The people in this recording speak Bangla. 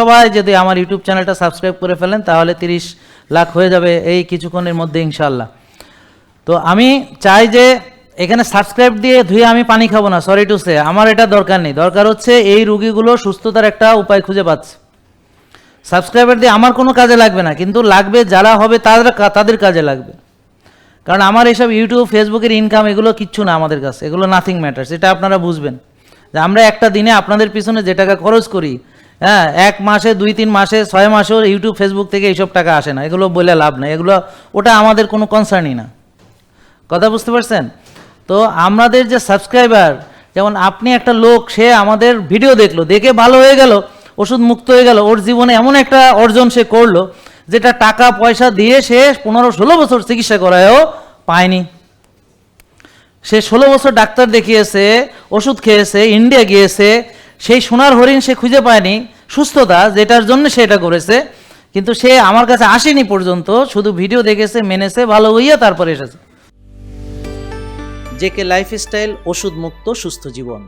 সবাই যদি আমার ইউটিউব চ্যানেলটা সাবস্ক্রাইব করে ফেলেন, তাহলে তিরিশ লাখ হয়ে যাবে এই কিছুক্ষণের মধ্যে ইনশাল্লাহ তো আমি চাই যে এখানে সাবস্ক্রাইব দিয়ে ধুয়ে আমি পানি খাব না সরি টু সে আমার এটা দরকার নেই। দরকার হচ্ছে এই রুগীগুলো সুস্থতার একটা উপায় খুঁজে পাচ্ছে। সাবস্ক্রাইবার দিয়ে আমার কোনো কাজে লাগবে না, কিন্তু লাগবে যারা হবে তাদের তাদের কাজে লাগবে। কারণ আমার এইসব ইউটিউব, ফেসবুকের ইনকাম এগুলো কিচ্ছু না আমাদের কাছে, এগুলো নাথিং ম্যাটার্স এটা আপনারা বুঝবেন। যে আমরা একটা দিনে আপনাদের পিছনে যে টাকা খরচ করি হ্যাঁ এক মাসে, দুই, তিন মাসে, ছয় মাসেও ইউটিউব, ফেসবুক থেকে এইসব টাকা আসে না। এগুলো বলে লাভ নাই। এগুলো, ওটা আমাদের কোনো কনসার্নই না। কথা বুঝতে পারছেন? তো আমাদের যে সাবস্ক্রাইবার যেমন আপনি একটা লোক, সে আমাদের ভিডিও দেখল, দেখে ভালো হয়ে গেল, ওষুধ মুক্ত হয়ে গেল, ওর জীবনে এমন একটা অর্জন সে করল, যেটা টাকা, পয়সা দিয়ে সে পনেরো, ষোলো বছর চিকিৎসা করায়ও পায়নি। সে ষোলো বছর ডাক্তার দেখিয়েছে, ওষুধ খেয়েছে ইন্ডিয়া গিয়েছে সেই সোনার হরিণ সে খুঁজে পায়নি, সুস্থতা, যেটার জন্য সে এটা করেছে, কিন্তু সে আমার কাছে আসেনি পর্যন্ত, শুধু ভিডিও দেখেছে, মেনেছে, ভালো হইয়া তারপরে এসেছে। জেকে লাইফস্টাইল ওষুধ মুক্ত সুস্থ জীবন।